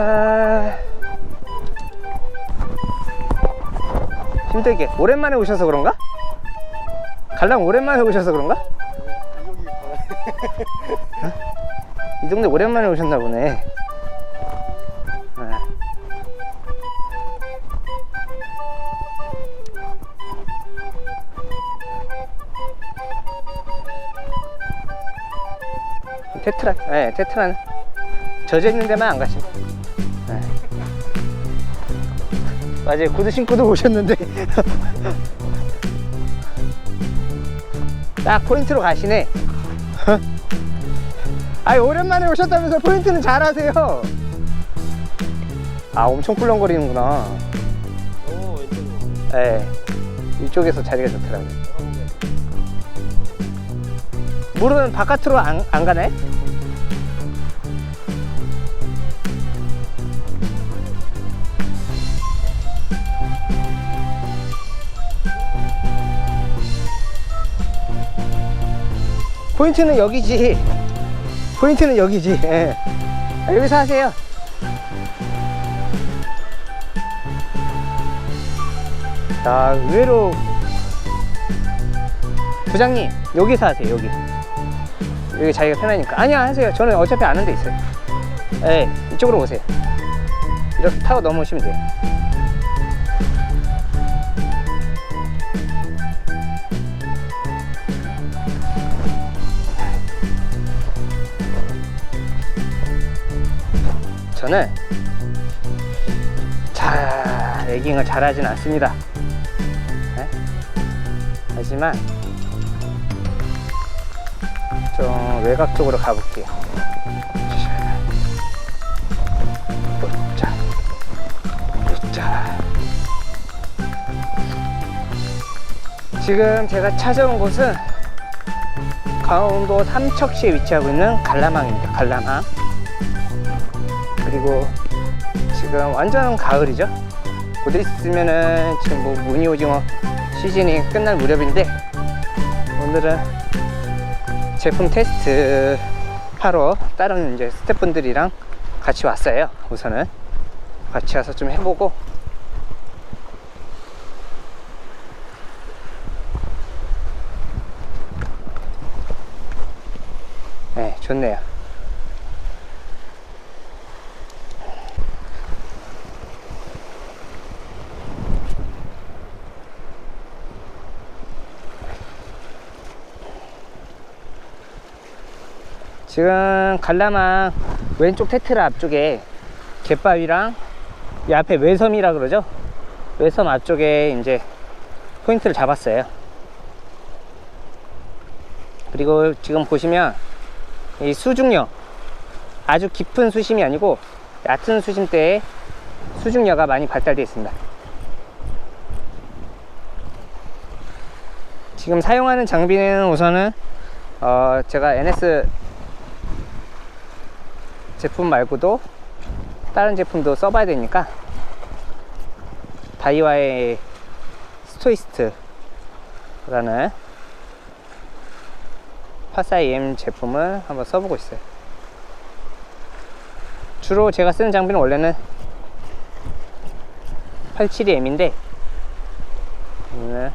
아... 힘들게 오랜만에 오셔서 그런가? 갈랑 오랜만에 오셔서 그런가? 어? 이 동네 오랜만에 오셨나 보네. 아. 테트라, 네, 테트라는 젖어 있는 데만 안 가시고. 맞아요. 구두 신고도 오셨는데. 딱 포인트로 가시네. 아니, 오랜만에 오셨다면서 포인트는 잘하세요. 아, 엄청 꿀렁거리는구나. 오 왼쪽으로 네. 이쪽에서 자리가 좋더라고요. 물은 바깥으로 안, 안 가네? 포인트는 여기지. 포인트는 여기지. 예. 아, 여기서 하세요. 야, 의외로 부장님 여기서 하세요 여기 여기 자기가 편하니까 아니야 하세요 저는 어차피 아는 데 있어요 예 이쪽으로 오세요 이렇게 타고 넘어오시면 돼요 저는 자 에깅을 잘하진 않습니다 네? 하지만 좀 외곽 쪽으로 가볼게요. 자, 자. 지금 제가 찾아온 곳은 강원도 삼척시에 위치하고 있는 갈라망입니다. 갈라망. 그리고 지금 완전 가을이죠. 곧 있으면은 지금 뭐 무늬 오징어 시즌이 끝날 무렵인데 오늘은 제품 테스트 하러 다른 이제 스태프분들이랑 같이 왔어요. 우선은 같이 와서 좀 해보고 네, 좋네요. 지금 갈라망 왼쪽 테트라 앞쪽에 갯바위랑 이 앞에 외섬이라 그러죠? 외섬 앞쪽에 이제 포인트를 잡았어요. 그리고 지금 보시면 이 수중력 아주 깊은 수심이 아니고 얕은 수심대에 수중력가 많이 발달되어 있습니다. 지금 사용하는 장비는 우선은 어 제가 NS 제품 말고도 다른 제품도 써봐야 되니까 다이와의 스토이스트라는 파사 EM 제품을 한번 써보고 있어요. 주로 제가 쓰는 장비는 원래는 872M인데 오늘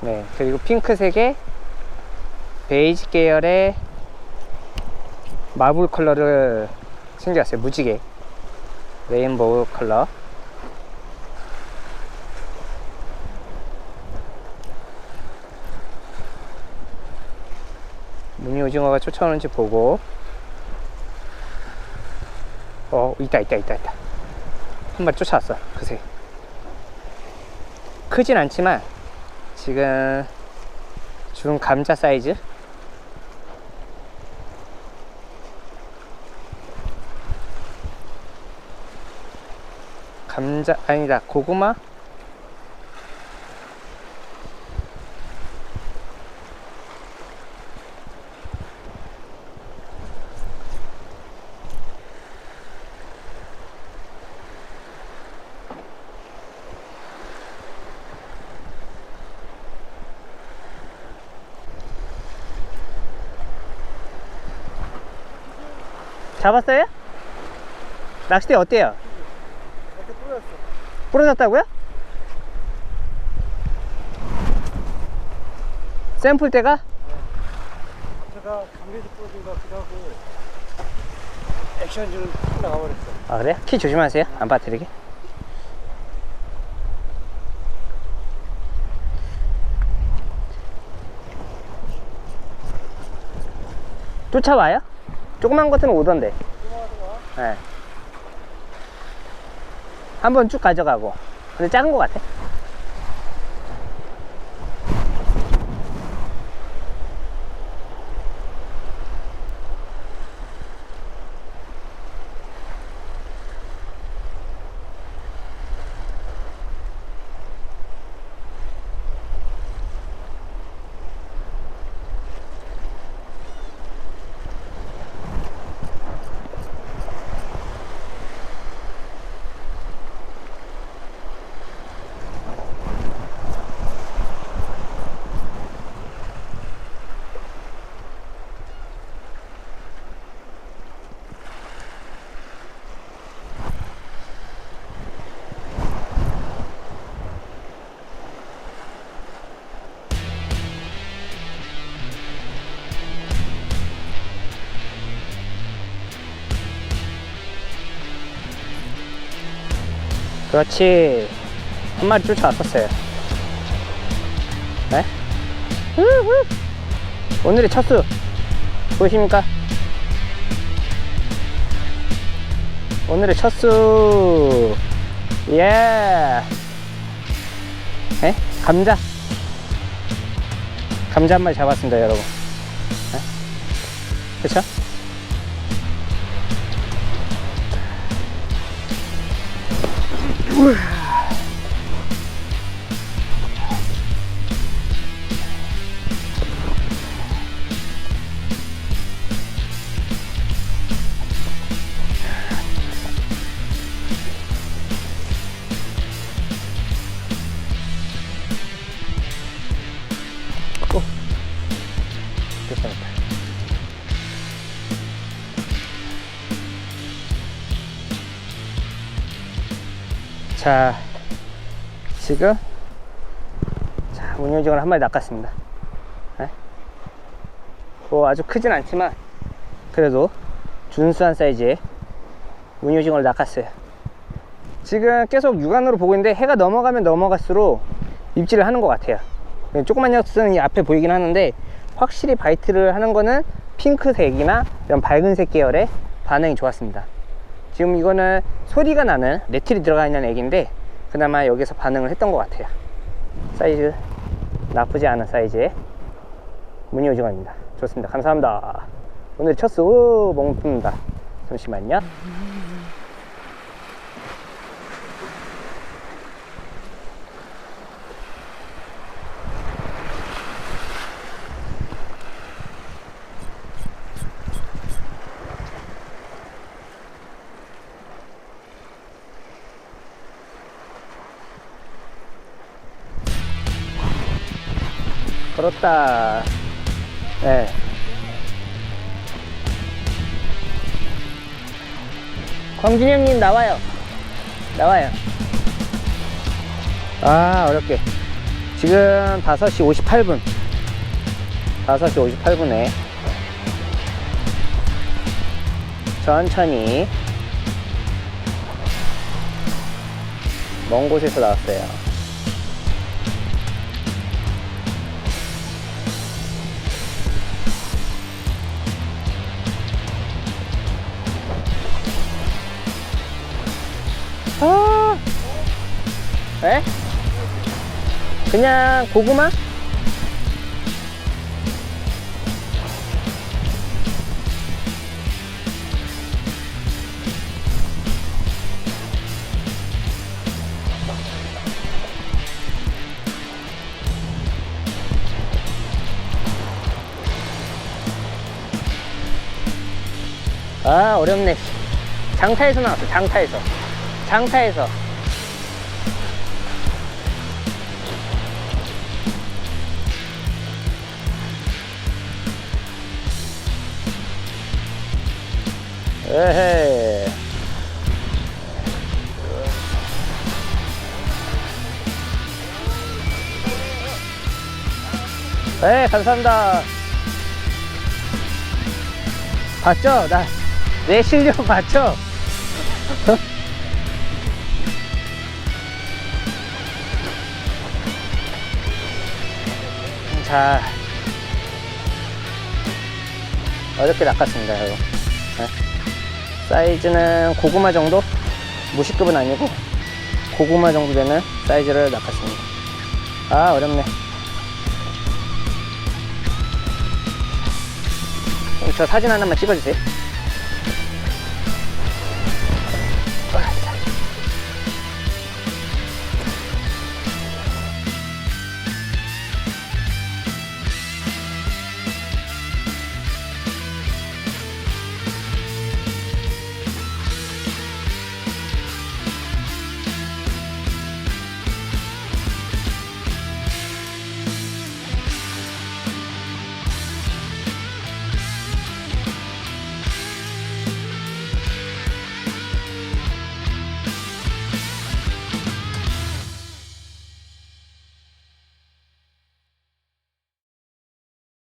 네, 그리고 핑크색에 베이지 계열의 마블 컬러를 챙겨왔어요. 무지개. 레인보우 컬러. 무늬 오징어가 쫓아오는지 보고. 어, 있다, 있다, 있다, 있다. 한 마리 쫓아왔어. 그새. 크진 않지만, 지금 중 감자 사이즈? 감자 아니다 고구마 잡았어요? 낚싯대 어때요? 뿌렸어. 부러졌다고요? 샘플 때가? 제가 감기도 부러진 것 같기도 하고 액션줄은 탁 나가버렸어. 아 그래요? 키 조심하세요 안 빠뜨리게 쫓아와요? 조그만 것은 오던데. 네. 한번 쭉 가져가고. 근데 작은 것 같아 그렇지 한 마리 쫓아왔었어요 네? 오늘의 첫수 보이십니까? 오늘의 첫수 예 에? 감자 감자 한 마리 잡았습니다 여러분 네? 그쵸? Whew. 자, 지금 자 문효징을 한 마리 낚았습니다. 네? 뭐 아주 크진 않지만 그래도 준수한 사이즈의 문효징을 낚았어요. 지금 계속 육안으로 보고 있는데 해가 넘어가면 넘어갈수록 입질을 하는 것 같아요. 조그만 녀석은 이 앞에 보이긴 하는데 확실히 바이트를 하는 거는 핑크색이나 이런 밝은색 계열의 반응이 좋았습니다. 지금 이거는 소리가 나는 레틸이 들어가 있는 액인데 그나마 여기서 반응을 했던 것 같아요. 사이즈 나쁘지 않은 사이즈의 무늬 오징어입니다. 좋습니다. 감사합니다. 오늘 첫수 먹습니다. 잠시만요. 그렇다. 네. 광준이 형님 나와요. 나와요. 아, 어렵게. 지금 5시 58분. 5시 58분에 천천히 먼 곳에서 나왔어요. 에? 그냥 고구마? 아, 어렵네. 장타에서 나왔어, 장타에서. 장타에서. 에헤. 네, 감사합니다. 봤죠? 나, 내 실력 봤죠? 자, 어렵게 낚았습니다. 네. 사이즈는 고구마 정도? 무시급은 아니고 고구마 정도 되는 사이즈를 낚았습니다. 아 어렵네. 저 사진 하나만 찍어주세요.